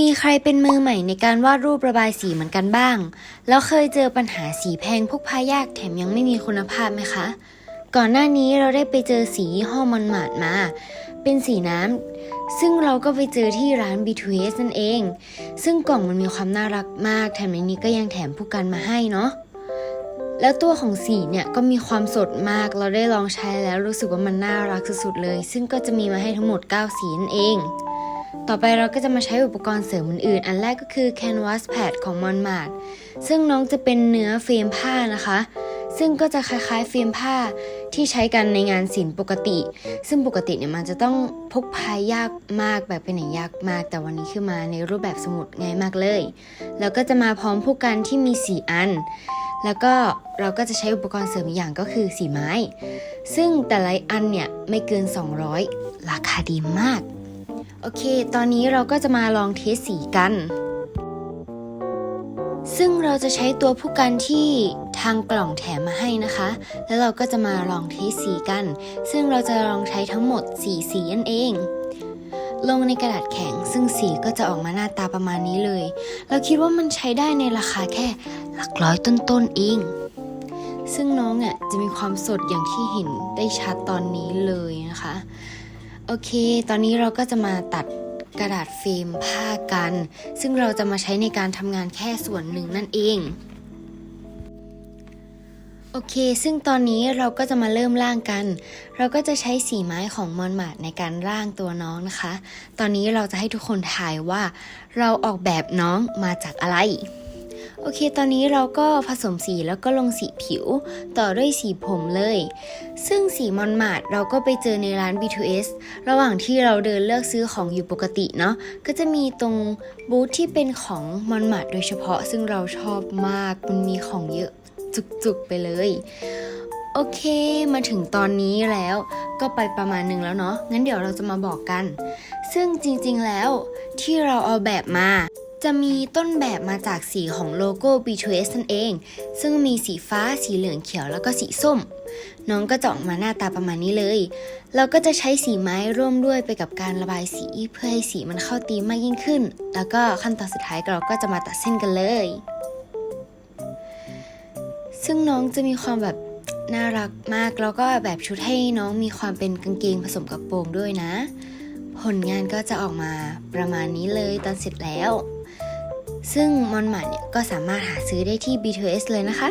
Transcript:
มีใครเป็นมือใหม่ในการวาดรูประบายสีเหมือนกันบ้าง แล้วเคยเจอปัญหาสีแพงพกพายากแถมยังไม่มีคุณภาพไหมคะ ก่อนหน้านี้เราได้ไปเจอสีห้อมันหมาดมา เป็นสีน้ำ ซึ่งเราก็ไปเจอที่ร้าน B2S นั่นเอง ซึ่งกล่องมันมีความน่ารักมาก แถมในนี้ก็ยังแถมผู้กันมาให้เนาะ แล้วตัวของสีเนี่ยก็มีความสดมาก เราได้ลองใช้แล้วรู้สึกว่ามันน่ารักสุดๆเลย ซึ่งก็จะมีมาให้ทั้งหมด 9 สีนั่นเอง ต่อไปเราก็จะมาใช้อุปกรณ์เสริมอื่นๆ อันแรกก็คือ Canvas Pad ของ m o n m a r t ซึ่งน้องจะเป็นเนื้อเฟรมผ้านะคะ ซึ่งก็จะคล้ายๆเฟรมผ้าที่ใช้กันในงานศิลป์ปกติ ซึ่งปกติเนี่ยมันจะต้องพกพายยากมากแบบไปไหนยากมาก แต่วันนี้คือมาในรูปแบบสมุดง่ายมากเลย แล้วก็จะมาพร้อมผู้กันที่มี 4 อัน แล้วก็เราก็จะใช้อุปกรณ์เสริมอีกอย่างก็คือสีไม้ ซึ่งแต่ละอันเนี่ยไม่เกิน 200 ราคาดีมาก โอเค ตอนนี้เราก็จะมาลองเทสสีกัน ซึ่งเราจะใช้ตัวผู้กันที่ทางกล่องแถมมาให้นะคะ แล้วเราก็จะมาลองเทสสีกัน ซึ่งเราจะลองใช้ทั้งหมด4สีนั่นเอง ลงในกระดาษแข็ง ซึ่งสีก็จะออกมาหน้าตาประมาณนี้เลย เราคิดว่ามันใช้ได้ในราคาแค่หลักร้อยต้นๆเอง ซึ่งน้องอะจะมีความสดอย่างที่เห็นได้ชัดตอนนี้เลยนะคะ โอเค ตอนนี้เราก็จะมาตัดกระดาษฟิล์มผ้ากัน ซึ่งเราจะมาใช้ในการทำงานแค่ส่วนหนึ่งนั่นเองโอเค ซึ่งตอนนี้เราก็จะมาเริ่มร่างกัน เราก็จะใช้สีไม้ของมอนมาดในการร่างตัวน้องนะคะ ตอนนี้เราจะให้ทุกคนทายว่า เราออกแบบน้องมาจากอะไร โอเค ตอนนี้เราก็ผสมสีแล้วก็ลงสีผิว ต่อด้วยสีผมเลย ซึ่งสีมอนมาดเราก็ไปเจอในร้าน B2S ระหว่างที่เราเดินเลือกซื้อของอยู่ปกติเนาะ ก็จะมีตรงบูธที่เป็นของมอนมาดโดยเฉพาะ ซึ่งเราชอบมาก มันมีของเยอะจุกๆไปเลย โอเค มาถึงตอนนี้แล้วก็ไปประมาณหนึ่งแล้วเนาะ งั้นเดี๋ยวเราจะมาบอกกัน ซึ่งจริงๆแล้วที่เราเอาแบบมา จะมีต้นแบบมาจากสีของโลโก้ B2S นั่นเอง ซึ่งมีสีฟ้า สีเหลืองเขียวแล้วก็สีส้ม น้องก็จะออกมาหน้าตาประมาณนี้เลย เราก็จะใช้สีไม้ร่วมด้วยไปกับการระบายสีเพื่อให้สีมันเข้าตีมมากยิ่งขึ้น แล้วก็ขั้นตอนสุดท้ายเราก็จะมาตัดเส้นกันเลย ซึ่งน้องจะมีความแบบน่ารักมากแล้วก็แบบชุดให้น้องมีความเป็นกางเกงผสมกับโปรงด้วยนะ ผลงานก็จะออกมาประมาณนี้เลยตอนเสร็จแล้ว ซึ่งมอนหมาเนี่ยก็สามารถหาซื้อได้ที่ B2S เลยนะคะ